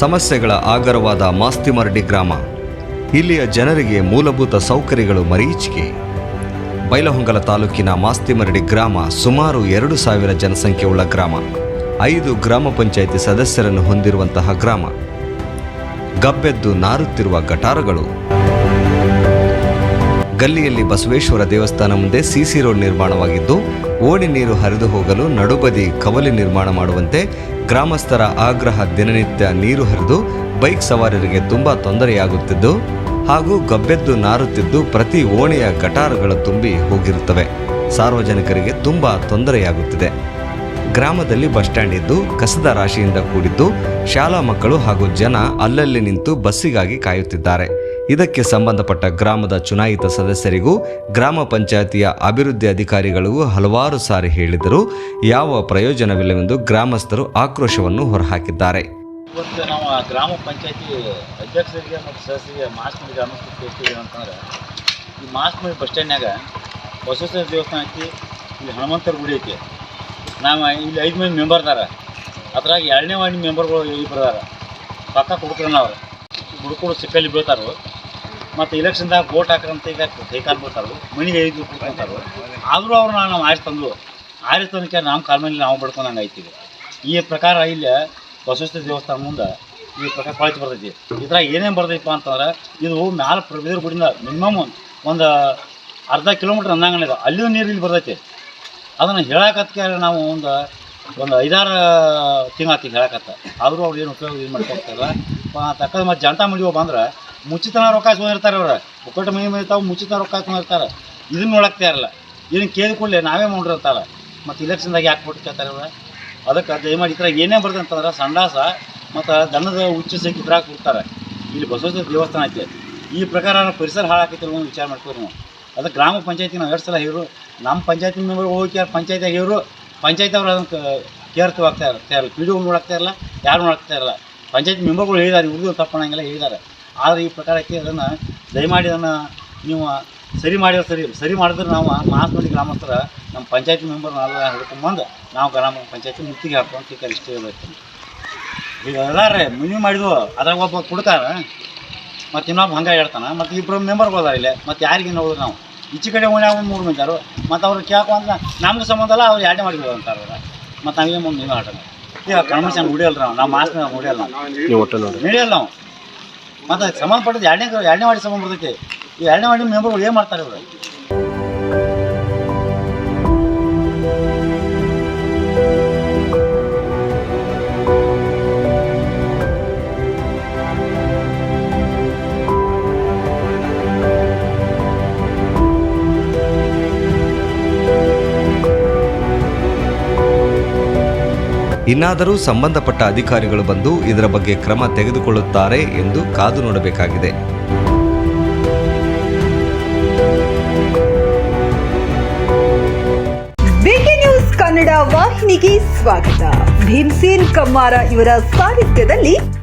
ಸಮಸ್ಯೆಗಳ ಆಗರವಾದ ಮಾಸ್ತಿಮರಡಿ ಗ್ರಾಮ. ಇಲ್ಲಿಯ ಜನರಿಗೆ ಮೂಲಭೂತ ಸೌಕರ್ಯಗಳು ಮರೀಚಿಕೆ ಬೈಲಹೊಂಗಲ ತಾಲೂಕಿನ ಮಾಸ್ತಿಮರಡಿ ಗ್ರಾಮ ಸುಮಾರು ಎರಡು ಸಾವಿರ ಜನಸಂಖ್ಯೆಯುಳ್ಳ ಗ್ರಾಮ. ಐದು ಗ್ರಾಮ ಪಂಚಾಯಿತಿ ಸದಸ್ಯರನ್ನು ಹೊಂದಿರುವಂತಹ ಗ್ರಾಮ. ಗಬ್ಬೆದ್ದು ನಾರುತ್ತಿರುವ ಗಟಾರಗಳು. ಗಲ್ಲಿಯಲ್ಲಿ ಬಸವೇಶ್ವರ ದೇವಸ್ಥಾನ ಮುಂದೆ ಸಿಸಿ ರೋಡ್ ನಿರ್ಮಾಣವಾಗಿದ್ದು, ಓಣಿ ನೀರು ಹರಿದು ಹೋಗಲು ನಡುಬದಿ ಕವಲಿ ನಿರ್ಮಾಣ ಮಾಡುವಂತೆ ಗ್ರಾಮಸ್ಥರ ಆಗ್ರಹ ದಿನನಿತ್ಯ ನೀರು ಹರಿದು ಬೈಕ್ ಸವಾರರಿಗೆ ತುಂಬಾ ತೊಂದರೆಯಾಗುತ್ತಿದ್ದು, ಹಾಗೂ ಗಬ್ಬೆದ್ದು ನಾರುತ್ತಿದ್ದು ಪ್ರತಿ ಓಣಿಯ ಗಟಾರಗಳು ತುಂಬಿ ಹೋಗಿರುತ್ತವೆ. ಸಾರ್ವಜನಿಕರಿಗೆ ತುಂಬಾ ತೊಂದರೆಯಾಗುತ್ತಿದೆ. ಗ್ರಾಮದಲ್ಲಿ ಬಸ್ ಸ್ಟ್ಯಾಂಡ್ ಇದ್ದು, ಕಸದ ರಾಶಿಯಿಂದ ಕೂಡಿದ್ದು, ಶಾಲಾ ಮಕ್ಕಳು ಹಾಗೂ ಜನ ಅಲ್ಲಲ್ಲಿ ನಿಂತು ಬಸ್ಸಿಗಾಗಿ ಕಾಯುತ್ತಿದ್ದಾರೆ. ಇದಕ್ಕೆ ಸಂಬಂಧಪಟ್ಟ ಗ್ರಾಮದ ಚುನಾಯಿತ ಸದಸ್ಯರಿಗೂ ಗ್ರಾಮ ಪಂಚಾಯತಿಯ ಅಭಿವೃದ್ಧಿ ಅಧಿಕಾರಿಗಳಿಗೂ ಹಲವಾರು ಸಾರಿ ಹೇಳಿದರು ಯಾವ ಪ್ರಯೋಜನವಿಲ್ಲವೆಂದು ಗ್ರಾಮಸ್ಥರು ಆಕ್ರೋಶವನ್ನು ಹೊರಹಾಕಿದ್ದಾರೆ. ಇವತ್ತು ನಾವು ಗ್ರಾಮ ಪಂಚಾಯತಿ ಅಧ್ಯಕ್ಷರಿಗೆ ಮತ್ತು ಸದಸ್ಯರಿಗೆ ಮಾಸ್ಕ್ ಮೇಲೆ ಗ್ರಾಮಸ್ಥರು ಕೇಳ್ತೀವಿ ಅಂತಂದ್ರೆ, ಈ ಮಾಸ್ಕ್ ಮೇಲೆ ಬಸ್ ಸ್ಟ್ಯಾಂಡ್ನಾಗ ಬಸವೇಶ್ವರ ದೇವಸ್ಥಾನ ಐತಿ, ಇಲ್ಲಿ ಹನುಮಂತರ ಗುಡಿ ಐತಿ. ನಾವು ಇಲ್ಲಿ ಐದು ಮಂದಿ ಮೆಂಬರ್ ಅದಾರ. ಅದ್ರಾಗ ಎರಡನೇ ವಾರ್ಡ್ ಮೆಂಬರ್ಗಳು ಇಬ್ಬರು ಅದಾರ ಪಕ್ಕ ಕೊಡ್ತಾರೆ ಅವ್ರು. ಹುಡುಕರು ಸಿಕ್ಕಲ್ಲಿ ಬೀಳ್ತಾರೋ. ಮತ್ತು ಇಲೆಕ್ಷನ್ದಾಗ ವೋಟ್ ಹಾಕಂತ ಈಗ ಕೈಕಾಲು ಬೀಳ್ತಾರೋ. ಮನೆಗೆ ಐದು ಕುಡ್ಕೊಂತಾರೋ ಆದರೂ ಅವ್ರನ್ನ ನಾವು ಆರಿಸಿ ತಂದು ಆರಿಸಿ ತಂದಕ್ಕೆ ನಮ್ಮ ಕಾಲ ನಾವು ಬಡ್ಕೊಂಡಂಗೆ ಐತಿವಿ ಈ ಪ್ರಕಾರ ಇಲ್ಲಿ ಬಸವೇಶ್ವರ ದೇವಸ್ಥಾನ ಮುಂದೆ ಈ ಪ್ರಕಾರ ಕಾಳಜಿ ಬರ್ತೈತಿ. ಇದ್ರಾಗ ಏನೇನು ಬರ್ತೈತಪ್ಪ ಅಂತಂದ್ರೆ ಇದು ಮ್ಯಾಲೆ ಪ್ರಭೇದ್ರ ಗುಡಿಯಿಂದ ಮಿನಿಮಮ್ ಒಂದು ಅರ್ಧ ಕಿಲೋಮೀಟ್ರ್ ಅಂದಂಗಣ ಇದೆ ಅಲ್ಲಿಯೂ ನೀರು ಇಲ್ಲಿ ಬರ್ತೈತಿ. ಅದನ್ನು ಹೇಳಕತ್ಕೆ ನಾವು ಒಂದು ಒಂದು ಐದಾರು ತಿಂಗಾತಿ ಹೇಳಕತ್ತ. ಆದರೂ ಅವ್ರು ಏನು ಉಪಯೋಗ ಏನು ಮಾಡ್ಕೊಳ್ತಾರಲ್ಲ ತಕ್ಕ ಮತ್ತು ಜನತಾ ಮಂಡಿ ಬಂದ್ರೆ ಮುಚ್ಚಿತನ ರೊಕ್ಕ ಇಸ್ಕೊಂಡಿರ್ತಾರೆ ಅವ್ರು. ಒಕ್ಕಟ್ಟು ಮನೆ ಮನೆ ತಾವು ಮುಚ್ಚಿತನ ರೊಕ್ಕ ಇಸ್ಕೊಂಡಿರ್ತಾರೆ ಇದನ್ನ ನೋಡಕ್ತಾ ಇರಲ್ಲ ಇದನ್ನು ಕೇಳಿ ಕೂಡಲೇ ನಾವೇ ಮಾಡಿರ್ತಾರೆ ಮತ್ತು ಇಲೆಕ್ಷನ್ದಾಗ ಯಾಕೆ ಕೊಟ್ಟು ಕೇಳ್ತಾರೆ ಅವ್ರು ಅದಕ್ಕೆ ದಯಮಾಡಿ ಇದ್ರಾಗ ಏನೇ ಬರ್ತದೆ ಅಂತಂದ್ರೆ ಸಂಡಾಸ ಮತ್ತು ದನದ ಹುಚ್ಚು ಸಂಖ್ಯೆ ಇದ್ರಾಗ ಕೊಡ್ತಾರೆ. ಇಲ್ಲಿ ಬಸವೇಶ್ವರ ದೇವಸ್ಥಾನ ಐತೆ. ಈ ಪ್ರಕಾರ ಪರಿಸರ ಹಾಳಾಕೈತಿ ಅನ್ನೋ ವಿಚಾರ ಮಾಡ್ಕೋರಿ ನಾವು. ಅದಕ್ಕೆ ಗ್ರಾಮ ಪಂಚಾಯತಿ ನಾವು ಎರಡು ಸಲ ಹೇಳಿರು ನಮ್ಮ ಪಂಚಾಯತಿ ಮೆಂಬರ್ ಹೋಗಿ ಪಂಚಾಯತಿಯಾಗ ಹೇಳಿರು ಪಂಚಾಯತಿ ಅವ್ರು ಅದನ್ನು ಕೇರ್ ಇರ್ತಾ ಇರಲ್ಲ. ಪಿ ಡಿ ನೋಡಾಕ್ತಾ ಇರಲ್ಲ, ಯಾರು ನೋಡಾಕ್ತಾ ಇರಲ್ಲ. ಪಂಚಾಯತ್ ಮೆಂಬರ್ಗಳು ಹೇಳಿದ್ದಾರೆ ಇವ್ರದ್ದು ತಪ್ಪಣಂಗೆಲ್ಲ ಹೇಳಿದ್ದಾರೆ ಆದರೆ ಈ ಪ್ರಕಾರಕ್ಕೆ ಅದನ್ನು ದಯಮಾಡಿ ಅದನ್ನು ನೀವು ಸರಿ ಮಾಡಿದ್ರೆ ಸರಿ ಸರಿ ಮಾಡಿದ್ರೆ ನಾವು ಮಹಾತ್ಮಿ ಗ್ರಾಮಸ್ಥರ ನಮ್ಮ ಪಂಚಾಯತ್ ಮೆಂಬರ್ ನಾವೆಲ್ಲ ಹಿಡ್ಕೊಂಬಂದು ನಾವು ಗ್ರಾಮ ಪಂಚಾಯತಿ ಮುತ್ತಿಗೆ ಹಾಕುವಂತ ಈಗ ಇಷ್ಟ ಹೇಳ್ಬೇಕು ಈಗ ಅದಾರೆ ಮನವಿ ಮಾಡಿದ್ವು, ಅದ್ರಾಗ ಒಬ್ಬ ಕೊಡ್ತಾರೆ ಮತ್ತು ಇನ್ನೊಬ್ಬ ಹಂಗೆ ಹೇಳ್ತಾನೆ, ಮತ್ತು ಇಬ್ಬರು ಮೆಂಬರ್ಗಳು ಇಲ್ಲೇ, ಮತ್ತು ಯಾರಿಗೆ ನೋಡಿದ್ರು ನಾವು? ಈಚೆ ಕಡೆ ಓಣ್ಯಾಗ ಒಂದು ಮೂರು ಮಂದಿ ಮತ್ತು ಅವ್ರು ಕೇಳ್ಕೊ ಅಂದ್ರೆ ನಮ್ಗೆ ಸಂಬಂಧ ಅಲ್ಲ ಅವ್ರು ಎರಡೇ ಮಾಡಿದ್ರು ಅಂತಾರೆ ಅವ್ರು. ಮತ್ತು ನಾವೇ ಮುಂದೆ ನೀವು ಆಟ ಈಗ ಕಣ್ಮಶನ್ ಹೊಡಿಯಲ್ಲ ನಾವು ನಮ್ಮ ಮಾಸ್ಕ್ ಹೊಡಿಯಲ್ಲ ನಾವು ನಡೆಯಲ್ಲ ನಾವು ಮತ್ತು ಸಂಬಂಧಪಟ್ಟದ್ದು ಎರಡನೇ ಎರಡನೇ ಮಾಡಿ ಸಂಬಂಧ ಬರ್ತೈತಿ. ಈ ಎರಡನೇ ವಾಡಿ ಮೆಂಬರ್ಗಳು ಏನು ಮಾಡ್ತಾರೆ ಇವರು? ಇನ್ನಾದರೂ ಸಂಬಂಧಪಟ್ಟ ಅಧಿಕಾರಿಗಳು ಬಂದು ಇದರ ಬಗ್ಗೆ ಕ್ರಮ ತೆಗೆದುಕೊಳ್ಳುತ್ತಾರೆ ಎಂದು ಕಾದು ನೋಡಬೇಕಾಗಿದೆ. ಬಿಕೆ ನ್ಯೂಸ್ ಕನ್ನಡ ವಾಹಿನಿಗೆ ಸ್ವಾಗತ. ಭೀಮ್ಸೇನ್ ಕಮ್ಮಾರ ಇವರ ಸಾಹಿತ್ಯದಲ್ಲಿ